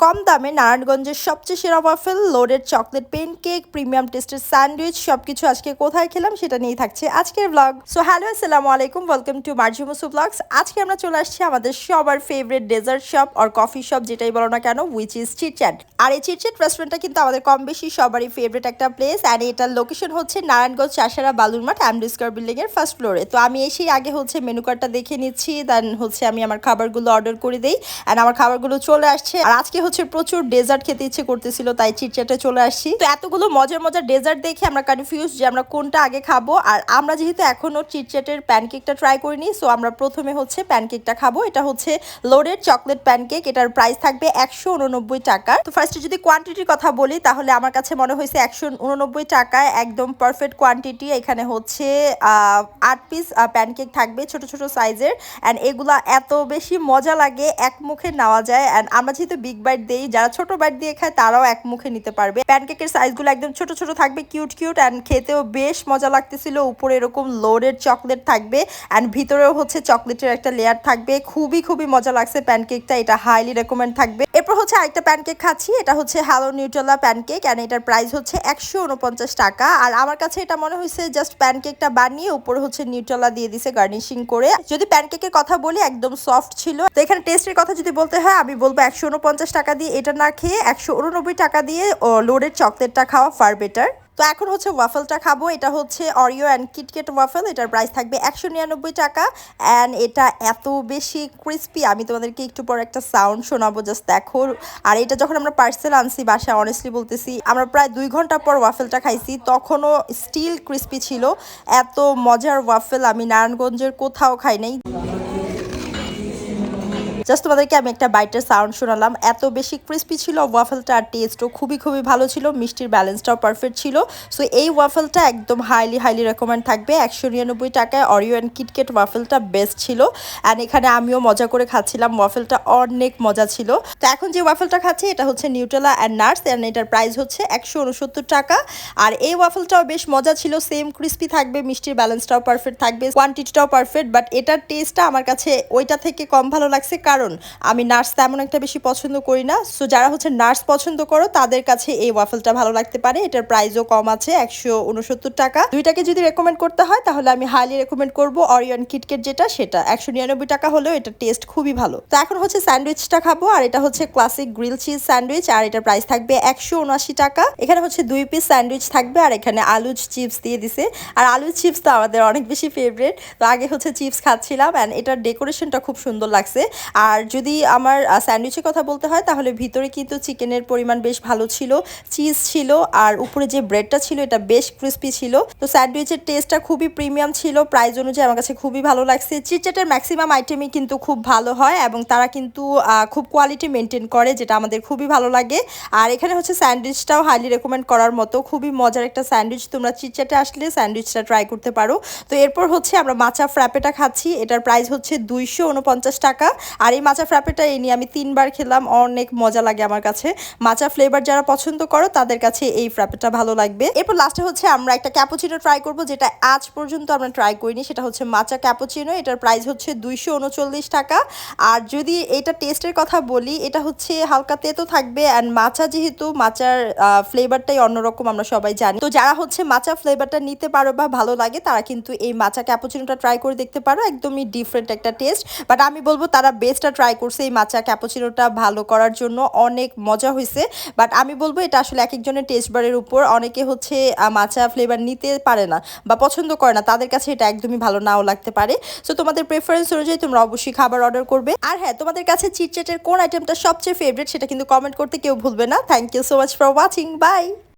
কম দামে নারায়ণগঞ্জের সবচেয়ে সেরা ওয়াফেল লোডের চকলেট পেন কেক প্রিমিয়াম টেস্টের স্যান্ডউইচ সবকিছু আজকে কোথায় খেলাম সেটা নিয়েই থাকছে আজকের ব্লগ সো হ্যালো আসসালামু আলাইকুম ওয়েলকাম টু মার্জিমুসু ব্লগস আজকে আমরা চলে আসছি আমাদের সবার ফেভারিট ডেজার্ট শপ আর কফি শপ যেটাই বলো না কেন উইচ ইজ চিটচ্যাট আর এই চিটচ্যাট রেস্টুরেন্টটা কিন্তু আমাদের কম বেশি সবারই ফেভারিট একটা প্লেস অ্যান্ড এটার লোকেশন হচ্ছে নারায়ণগঞ্জ চাষারা বালুরমাঠ অ্যামডিস্কার বিল্ডিং এর ফার্স্ট ফ্লোরে তো আমি এসেই আগে হচ্ছে মেনু কার্ডটা দেখে নিচ্ছি দেন হচ্ছে আমি আমার খাবারগুলো অর্ডার করে দিই অ্যান্ড আমার খাবারগুলো চলে আসছে। আর আজকে হচ্ছে প্রচুর ডেজার্ট খেতে ইচ্ছে করতেছিল, তাই চিটচ্যাটে চলে আসছি। তো এতগুলো মজার মজার ডেজার্ট দেখে আমরা কনফিউজ যে আমরা কোনটা আগে খাব, আর আমরা যেহেতু এখনও চিটচ্যাটের প্যানকেকটা ট্রাই করিনি সো আমরা প্রথমে হচ্ছে প্যানকেকটা খাব। এটা হচ্ছে লোডেড চকলেট প্যানকেক এটার প্রাইস থাকবে একশো উননব্বই টাকা। তো ফার্স্টে যদি কোয়ান্টিটির কথা বলি, তাহলে আমার কাছে মনে হয়েছে একশো উননব্বই টাকায় একদম পারফেক্ট কোয়ান্টিটি এখানে হচ্ছে আট পিস প্যানকেক থাকবে ছোট ছোট সাইজের অ্যান্ড এগুলা এত বেশি মজা লাগে, এক মুখে নেওয়া যায়। অ্যান্ড আমরা যেহেতু বিগ বাইট দেই যারা ছোট বাইট দিয়ে খায়, তারাও এক মুখে নিতে পারবে। প্যানকেকের সাইজগুলো একদম ছোট ছোট থাকবে কিউট কিউট অ্যান্ড খেতেও বেশ মজা লাগতেছিল। উপরে এরকম লোডের চকলেট থাকবে অ্যান্ড ভিতরেও হচ্ছে চকলেটের একটা লেয়ার থাকবে। খুবই খুবই মজা লাগছে প্যানকেকটা এটা হাইলি রেকমেন্ড থাকবে। এরপর হচ্ছে আরেকটা প্যানকেক খাচ্ছি, এটা হচ্ছে হ্যালো নিউট্রেলা প্যানকেক অ্যান্ড এটার প্রাইস হচ্ছে একশো উনপঞ্চাশ টাকা। আর আমার কাছে এটা মনে হয়েছে জাস্ট প্যানকেকটা বানিয়ে উপরে হচ্ছে নিউট্রেলা দিয়ে দিছে গার্নিশিং করে। যদি প্যানকেকের কথা বলি, একদম সফট ছিল। তো এখানে টেস্টের কথা যদি বলতে হয়, আমি বলব একশো উনপঞ্চাশ টাকা দিয়ে এটা না খেয়ে একশো উননব্বই টাকা দিয়ে লোডের চকলেটটা খাওয়া ফার বেটার তো এখন হচ্ছে ওয়াফেলটা খাব। এটা হচ্ছে অরিও অ্যান্ড কিটকেট ওয়াফেল এটার প্রাইস থাকবে একশো নিরানব্বই টাকা। অ্যান্ড এটা এত বেশি ক্রিস্পি আমি তোমাদেরকে একটু পর একটা সাউন্ড শোনাবো জাস্ট দেখো। আর এটা যখন আমরা পার্সেল আনছি বাসায় অনেস্টলি বলতেছি, আমরা প্রায় দুই ঘণ্টা পর ওয়াফেলটা খাইছি, তখনও স্টিল ক্রিস্পি ছিল। এত মজার ওয়াফেল আমি নারায়ণগঞ্জের কোথাও খাই নাই। জাস্ট তোমাদেরকে আমি একটা বাইটের সাউন্ড শোনালাম। এত বেশি ক্রিস্পি ছিল ওয়াফেলটা আর টেস্টও খুবই খুবই ভালো ছিল, মিষ্টির ব্যালেন্সটাও পারফেক্ট ছিল। সো এই ওয়াফেলটা একদম হাইলি হাইলি রেকমেন্ড থাকবে। একশো নিরানব্বই টাকায় অরিও অ্যান্ড কিটকেট ওয়াফেলটা বেস্ট ছিল। অ্যান্ড এখানে আমিও মজা করে খাচ্ছিলাম ওয়াফেলটা অনেক মজা ছিল। তো এখন যে ওয়াফেলটা খাচ্ছি, এটা হচ্ছে নিউটেলা অ্যান্ড নার্স অ্যান্ড এটার প্রাইস হচ্ছে একশো উনসত্তর টাকা। আর এই ওয়াফেলটাও বেশ মজা ছিল সেম ক্রিস্পি থাকবে, মিষ্টির ব্যালেন্সটাও পারফেক্ট থাকবে কোয়ান্টিটিটাও পারফেক্ট বাট এটার টেস্টটা আমার কাছে ওইটা থেকে কম ভালো লাগছে কারণ আমি নার্স তেমন একটা বেশি পছন্দ করি না। সো যারা হচ্ছে নার্স পছন্দ করো, তাদের কাছে এই ওয়াফেলটা ভালো লাগতে পারে। এটার প্রাইসও কম আছে, একশো উনসত্তর টাকা। দুইটাকে যদি রেকমেন্ড করতে হয়, তাহলে আমি হাইলি রেকমেন্ড করব অরিয়ন কিটকেট যেটা, সেটা। একশো নিরানব্বই টাকা হলেও এটা টেস্ট খুবই ভালো। তো এখন হচ্ছে স্যান্ডউইচটা খাব, আর এটা হচ্ছে ক্লাসিক গ্রিল চিজ স্যান্ডউইচ, আর এটার প্রাইস থাকবে একশো উনআশি টাকা। এখানে হচ্ছে দুই পিস স্যান্ডউইচ থাকবে, আর এখানে আলু চিপস দিয়ে দিছে। আর আলু চিপস তো আমাদের অনেক বেশি ফেভারিট তো আগে হচ্ছে চিপস খাচ্ছিলাম অ্যান্ড এটার ডেকোরেশনটা খুব সুন্দর লাগছে। আর যদি আমার স্যান্ডউইচের কথা বলতে হয়, তাহলে ভিতরে কিন্তু চিকেনের পরিমাণ বেশ ভালো ছিল, চিজ ছিল, আর উপরে যে ব্রেডটা ছিল, এটা বেশ ক্রিস্পি ছিল। তো স্যান্ডউইচের টেস্টটা খুবই প্রিমিয়াম ছিল, প্রাইস অনুযায়ী আমার কাছে খুবই ভালো লাগছে। চিটচাটের ম্যাক্সিমাম আইটেমই কিন্তু খুব ভালো হয়, এবং তারা কিন্তু খুব কোয়ালিটি মেনটেন করে, যেটা আমাদের খুবই ভালো লাগে। আর এখানে হচ্ছে স্যান্ডউইচটাও হাইলি রেকমেন্ড করার মতো, খুবই মজার একটা স্যান্ডউইচ। তোমরা চিটচাটে আসলে স্যান্ডউইচটা ট্রাই করতে পারো। তো এরপর হচ্ছে আমরা মাচা ফ্র্যাপেটা খাচ্ছি, এটার প্রাইস হচ্ছে দুইশো উনপঞ্চাশ টাকা। আর এই মাচা ফ্র্যাপেটা এই নিয়ে আমি তিনবার খেলাম, অনেক মজা লাগে আমার কাছে। মাচা ফ্লেভার যারা পছন্দ করো, তাদের কাছে এই ফ্র্যাপেটা ভালো লাগবে। এরপর লাস্টে হচ্ছে আমরা একটা ক্যাপুচিনো ট্রাই করব, যেটা আজ পর্যন্ত আমরা ট্রাই করিনি, সেটা হচ্ছে মাচা ক্যাপুচিনো এটার প্রাইস হচ্ছে দুইশো উনচল্লিশ টাকা। আর যদি এটা টেস্টের কথা বলি, এটা হচ্ছে হালকা তেতো থাকবে অ্যান্ড মাচা যেহেতু মাচার ফ্লেভারটাই অন্যরকম, আমরা সবাই জানি। তো যারা হচ্ছে মাচা ফ্লেভারটা নিতে পারো বা ভালো লাগে, তারা কিন্তু এই মাচা ক্যাপোচিনোটা ট্রাই করে দেখতে পারো, একদমই ডিফারেন্ট একটা টেস্ট বাট আমি বলব তারা বেস্টটা ট্রাই করছে, এই মাচা ক্যাপুচিনোটা ভালো করার জন্য অনেক মজা হয়েছে বাট আমি বলব, এটা আসলে এক একজনের টেস্ট বারের উপর। অনেকে হচ্ছে মাচা ফ্লেভার নিতে পারে না বা পছন্দ করে না। তাদের কাছে এটা একদমই ভালো নাও লাগতে পারে। সো তোমাদের প্রেফারেন্স অনুযায়ী তোমরা অবশ্যই খাবার অর্ডার করবে। আর হ্যাঁ তোমাদের কাছে চিটচেটের কোন আইটেমটা সবচেয়ে ফেভারিট সেটা কিন্তু কমেন্ট করতে কেউ ভুলবে না। Thank you so much for watching bye